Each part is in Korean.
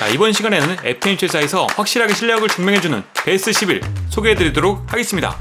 자 이번 시간에는 FMC사에서 확실하게 실력을 증명해주는 베스트 11 소개해드리도록 하겠습니다.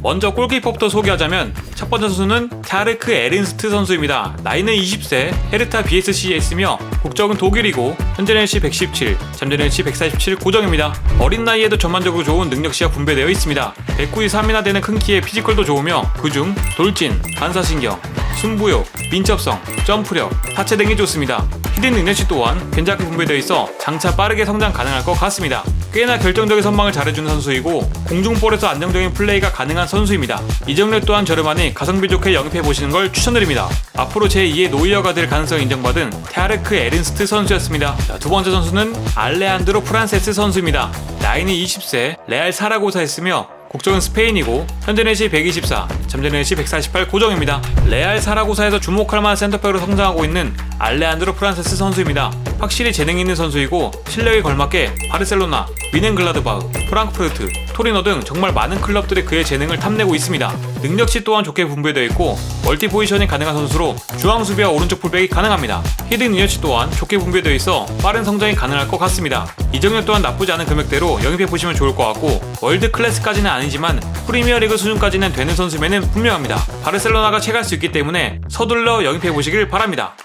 먼저 골키퍼부터 소개하자면 첫 번째 선수는 타르크 에른스트 선수입니다. 나이는 20세, 헤르타 BSC에 있으며 국적은 독일이고 현재 넷시 117, 잠재 넷시 147 고정입니다. 어린 나이에도 전반적으로 좋은 능력치가 분배되어 있습니다. 193이나 되는 큰 키에 피지컬도 좋으며 그중 돌진, 반사신경, 승부욕, 민첩성, 점프력, 하체 등이 좋습니다. 히든 능력치 또한 괜찮게 분배되어 있어 장차 빠르게 성장 가능할 것 같습니다. 꽤나 결정적인 선방을 잘해주는 선수이고 공중볼에서 안정적인 플레이가 가능한 선수입니다. 이정렬 또한 저렴하니 가성비 좋게 영입해 보시는 걸 추천드립니다. 앞으로 제2의 노이어가 될 가능성이 인정받은 테아르크 에른스트 선수였습니다. 자, 두 번째 선수는 알레한드로 프란세스 선수입니다. 나이는 20세, 레알 사라고사 했으며 국적은 스페인이고 현재 넷이 124, 잠재 넷이 148 고정입니다. 레알 사라고사에서 주목할 만한 센터백으로 성장하고 있는 알레안드로 프란세스 선수입니다. 확실히 재능 있는 선수이고 실력에 걸맞게 바르셀로나, 위넨글라드바흐, 프랑크푸르트, 토리노 등 정말 많은 클럽들이 그의 재능을 탐내고 있습니다. 능력치 또한 좋게 분배되어 있고 멀티 포지션이 가능한 선수로 중앙 수비와 오른쪽 풀백이 가능합니다. 히든 능력치 또한 좋게 분배되어 있어 빠른 성장이 가능할 것 같습니다. 이정력 또한 나쁘지 않은 금액대로 영입해 보시면 좋을 것 같고 월드 클래스까지는 아니지만 프리미어리그 수준까지는 되는 선수면은 분명합니다. 바르셀로나가 채갈 수 있기 때문에 서둘러 영입해 보시길 바랍니다.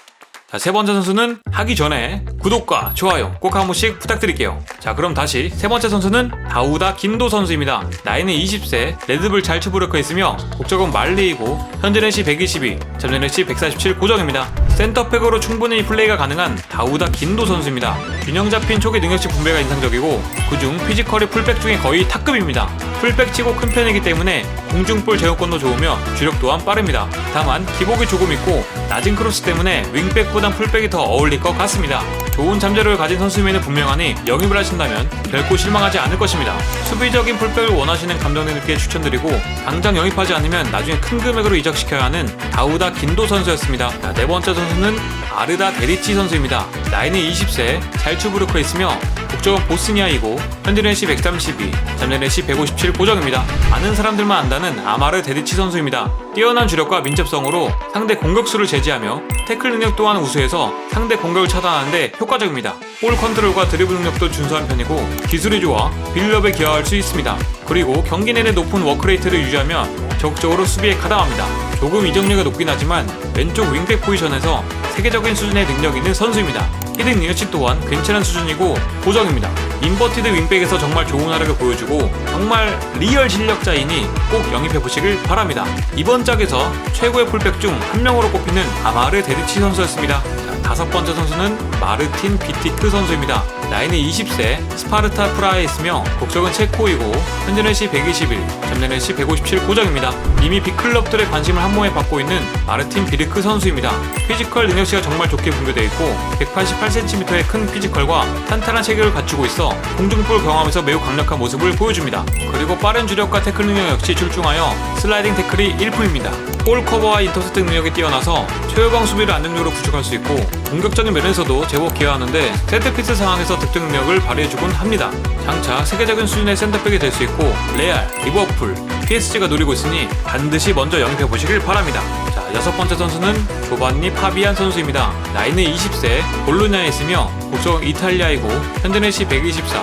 자, 세 번째 선수는 하기 전에 구독과 좋아요 꼭 한 번씩 부탁드릴게요. 자, 그럼 다시 세 번째 선수는 다우다 김도 선수입니다. 나이는 20세, 레드불 잘츠부르크에 있으며 국적은 말리이고 현재 넷시 122, 전전 넷시 147 고정입니다. 센터백으로 충분히 플레이가 가능한 다우다 김도 선수입니다. 균형 잡힌 초기 능력치 분배가 인상적이고 그중 피지컬이 풀백 중에 거의 탑급입니다. 풀백치고 큰 편이기 때문에 공중볼 제어권도 좋으며 주력 또한 빠릅니다. 다만 기복이 조금 있고 낮은 크로스 때문에 윙백보단 풀백이 더 어울릴 것 같습니다. 좋은 잠재력을 가진 선수임에는 분명하니 영입을 하신다면 결코 실망하지 않을 것입니다. 수비적인 풀백을 원하시는 감독님들께 추천드리고 당장 영입하지 않으면 나중에 큰 금액으로 이적시켜야 하는 다우다 긴도 선수였습니다. 자, 네 번째 선수 는 아르다 데리치 선수입니다. 나이는 20세, 잘츠부르크에 있으며 국적은 보스니아이고 현재 넷시 132, 잠재 넷시 157 고정입니다. 아는 사람들만 안다는 아마르 데리치 선수입니다. 뛰어난 주력과 민첩성으로 상대 공격수를 제지하며 태클 능력 또한 우수해서 상대 공격을 차단하는데 효과적입니다. 볼 컨트롤과 드리블 능력도 준수한 편이고 기술이 좋아 빌드업에 기여할 수 있습니다. 그리고 경기 내내 높은 워크레이트를 유지하며 적극적으로 수비에 가담합니다. 조금 이적률이 높긴 하지만 왼쪽 윙백 포지션에서 세계적인 수준의 능력 있는 선수입니다. 히든 능력치 또한 괜찮은 수준이고 고정입니다. 인버티드 윙백에서 정말 좋은 활약을 보여주고 정말 리얼 실력자이니 꼭 영입해 보시길 바랍니다. 이번 짝에서 최고의 풀백 중 한 명으로 꼽히는 아마르 데리치 선수였습니다. 자, 다섯 번째 선수는 마르틴 비티크 선수입니다. 나이는 20세, 스파르타 프라하에 있으며 국적은 체코이고 현재 넷시 121, 잠재 넷시 157 고정입니다. 이미 빅클럽들의 관심을 한 몸에 받고 있는 마르틴 비르크 선수입니다. 피지컬 능력치가 정말 좋게 분배되어 있고 188cm의 큰 피지컬과 탄탄한 체격을 갖추고 있어 공중볼 경험에서 매우 강력한 모습을 보여줍니다. 그리고 빠른 주력과 태클 능력 역시 출중하여 슬라이딩 태클이 1품입니다. 볼 커버와 인터셉트 능력이 뛰어나서 최후방 수비를 안정적으로 구축할 수 있고 공격적인 면에서도 제법 기여하는데 세트피스 상황에서 득점 능력을 발휘해주곤 합니다. 장차 세계적인 수준의 센터백이 될 수 있고 레알, 리버풀, PSG가 노리고 있으니 반드시 먼저 영입해 보시길 바랍니다. 자, 여섯 번째 선수는 조반니 파비안 선수입니다. 나이는 20세, 볼로냐에 있으며 국적은 이탈리아이고 현재 넷시 124,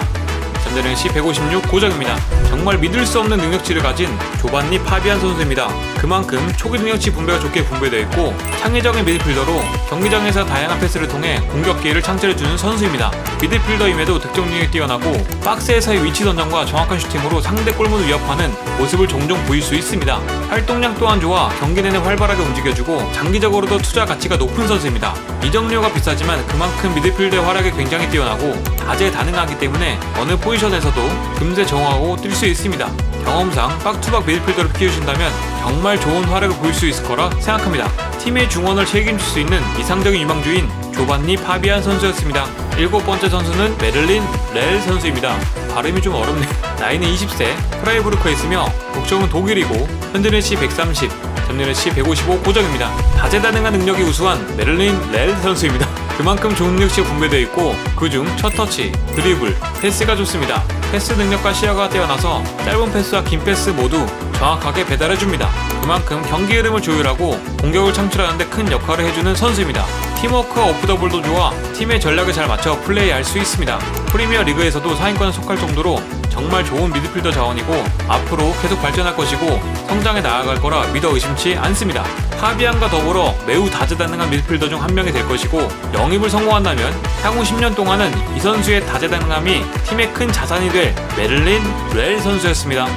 현재는 C156 고정입니다. 정말 믿을 수 없는 능력치를 가진 조반니 파비안 선수입니다. 그만큼 초기 능력치 분배가 좋게 분배되어 있고 창의적인 미드필더로 경기장에서 다양한 패스를 통해 공격 기회를 창출해주는 선수입니다. 미드필더임에도 득점 능력이 뛰어나고 박스에서의 위치 선정과 정확한 슈팅으로 상대 골문을 위협하는 모습을 종종 보일 수 있습니다. 활동량 또한 좋아 경기 내내 활발하게 움직여주고 장기적으로도 투자 가치가 높은 선수입니다. 이적료가 비싸지만 그만큼 미드필더의 활약이 굉장히 뛰어나고 다재다능하기 때문에 어느 포지션에서도 금세 정하고 뛸 수 있습니다. 경험상 박투박 미드필더를 키우신다면 정말 좋은 활약을 보일 수 있을 거라 생각합니다. 팀의 중원을 책임질 수 있는 이상적인 유망주인 조반니 파비안 선수였습니다. 일곱 번째 선수는 메를린 렐 선수입니다. 발음이 좀 어렵네요. 나이는 20세, 프라이부르크에 있으며 국적은 독일이고 현재는 시 130, 전년은 시155 고정입니다. 다재다능한 능력이 우수한 메를린 렐 선수입니다. 그만큼 좋은 능력치가 분배되어 있고 그중 첫 터치, 드리블, 패스가 좋습니다. 패스 능력과 시야가 뛰어나서 짧은 패스와 긴 패스 모두 정확하게 배달해줍니다. 그만큼 경기 흐름을 조율하고 공격을 창출하는데 큰 역할을 해주는 선수입니다. 팀워크와 오프더볼도 좋아 팀의 전략을 잘 맞춰 플레이할 수 있습니다. 프리미어 리그에서도 상위권에 속할 정도로 정말 좋은 미드필더 자원이고 앞으로 계속 발전할 것이고 성장해 나아갈 거라 믿어 의심치 않습니다. 파비안과 더불어 매우 다재다능한 미드필더 중 한 명이 될 것이고 영입을 성공한다면 향후 10년 동안은 이 선수의 다재다능함이 팀의 큰 자산이 될 메를린 렐 선수였습니다.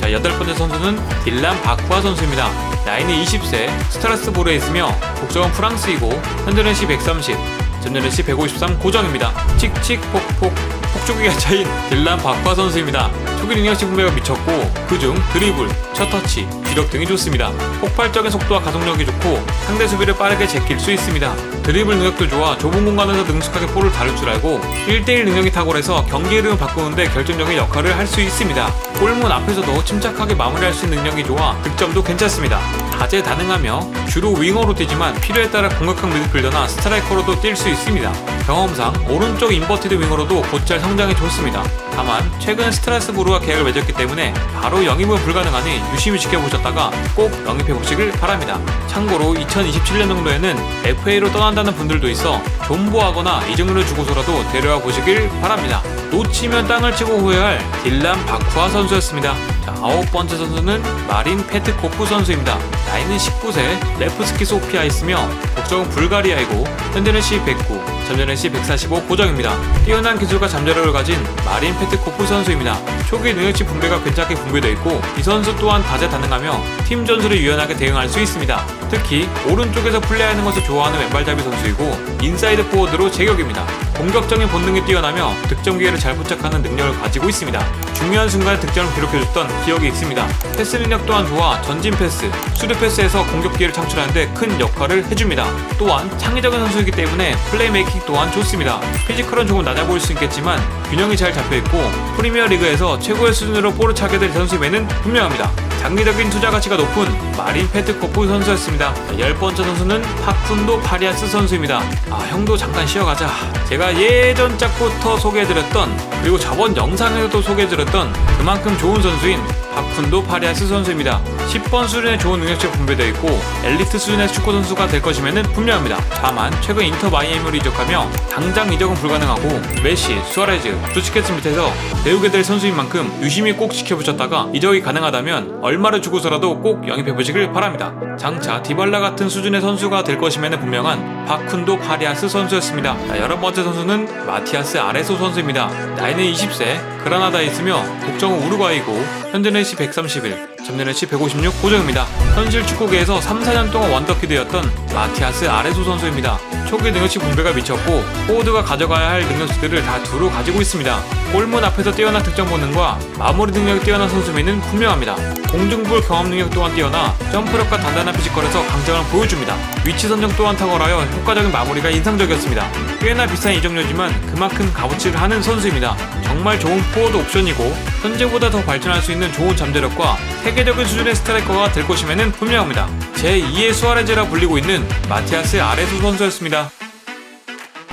자, 여덟 번째 선수는 딜란 바쿠아 선수입니다. 나이는 20세, 스트라스부르에 있으며 국적은 프랑스이고 현재는 시 130, 전년은 시 153 고정입니다. 칙칙폭폭 폭주기가 차인 딜란 바쿠아 선수입니다. 초기 능력치 분배가 미쳤고 그중 드리블, 첫 터치, 주력 등이 좋습니다. 폭발적인 속도와 가속력이 좋고 상대 수비를 빠르게 제낄 수 있습니다. 드리블 능력도 좋아 좁은 공간에서 능숙하게 볼을 다룰 줄 알고 1대1 능력이 탁월해서 경기 흐름을 바꾸는데 결정적인 역할을 할 수 있습니다. 골문 앞에서도 침착하게 마무리할 수 있는 능력이 좋아 득점도 괜찮습니다. 다재다능하며 주로 윙어로 뛰지만 필요에 따라 공격형 미드필더나 스트라이커로도 뛸 수 있습니다. 경험상 오른쪽 인버티드 윙어로도 곧잘 성장이 좋습니다. 다만 최근 스트라스부르와 계약을 맺었기 때문에 바로 영입은 불가능하니 유심히 지켜보 셨다가 꼭 영입해 보시길 바랍니다. 참고로 2027년 정도에는 FA로 떠난다는 분들도 있어 존버하거나 이적료를 주고서라도 데려와 보시길 바랍니다. 놓치면 땅을 치고 후회할 딜란 바쿠아 선수였습니다. 자, 아홉 번째 선수는 마린 페트코프 선수입니다. 나이는 19세, 레프스키 소피아 있으며 국적은 불가리아이고 현재는 C109, 잠재는 C145 고정입니다. 뛰어난 기술과 잠재력을 가진 마린 페트코프 선수입니다. 초기 능력치 분배가 괜찮게 분배되어 있고 이 선수 또한 다재다능하며 팀 전술에 유연하게 대응할 수 있습니다. 특히 오른쪽에서 플레이하는 것을 좋아하는 왼발잡이 선수이고 인사이드 포워드로 제격입니다. 공격적인 본능이 뛰어나며 득점 기회를 잘 포착하는 능력을 가지고 있습니다. 중요한 순간에 득점을 기록해줬던 기억이 있습니다. 패스 능력 또한 좋아 전진 패스, 수리 패스에서 공격 기회를 창출하는데 큰 역할을 해줍니다. 또한 창의적인 선수이기 때문에 플레이메이킹 또한 좋습니다. 피지컬은 조금 낮아 보일 수 있겠지만 균형이 잘 잡혀있고 프리미어 리그에서 최고의 수준으로 볼을 차게 될 선수임에는 분명합니다. 장기적인 투자 가치가 높은 마린 페트코프 선수였습니다. 자, 열 번째 선수는 파쿤도 파리아스 선수입니다. 아 형도 잠깐 쉬어가자. 제가 예전 짝부터 소개해드렸던 그리고 저번 영상에서도 소개해드렸던 그만큼 좋은 선수인 파쿤도 파리아스 선수입니다. 10번 수준의 좋은 능력치가 분배되어 있고 엘리트 수준의 축구 선수가 될 것임에는 분명합니다. 다만 최근 인터 마이애미로 이적하며 당장 이적은 불가능하고 메시, 수아레즈, 부스케츠 밑에서 배우게 될 선수인 만큼 유심히 꼭 지켜보셨다가 이적이 가능하다면 얼마를 주고서라도 꼭 영입해보시길 바랍니다. 장차 디발라 같은 수준의 선수가 될 것임에는 분명한 바쿤도 파리아스 선수였습니다. 자, 여러 번째 선수는 마티아스 아레소 선수입니다. 나이는 20세, 그라나다에 있으며 국적은 우루과이고 현재는 시 131, 전년은 시156 고정입니다. 현실 축구계에서 3, 4년 동안 원더키드였던 마티아스 아레소 선수입니다. 초기 능력치 분배가 미쳤고 포워드가 가져가야 할 능력치들을 다 두루 가지고 있습니다. 골문 앞에서 뛰어난 득점 본능과 마무리 능력이 뛰어난 선수면은 분명합니다. 공중볼 경험 능력 또한 뛰어나 점프력과 단단한 피지컬에서 강점을 보여줍니다. 위치 선정 또한 탁월하여 효과적인 마무리가 인상적이었습니다. 꽤나 비싼 이적료지만 그만큼 값어치를 하는 선수입니다. 정말 좋은 포워드 옵션이고 현재보다 더 발전할 수 있는 좋은 잠재력과 세계적인 수준의 스트라이커가 될 것임에는 분명합니다. 제2의 수아레즈라 불리고 있는 마티아스 아레수 선수였습니다.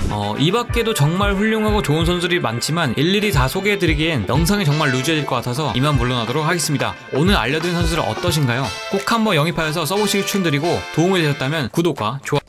어, 이 밖에도 정말 훌륭하고 좋은 선수들이 많지만 일일이 다 소개해드리기엔 영상이 정말 루즈해질 것 같아서 이만 물러나도록 하겠습니다. 오늘 알려드린 선수들 어떠신가요? 꼭 한번 영입하여서 써보시길 추천드리고 도움이 되셨다면 구독과 좋아요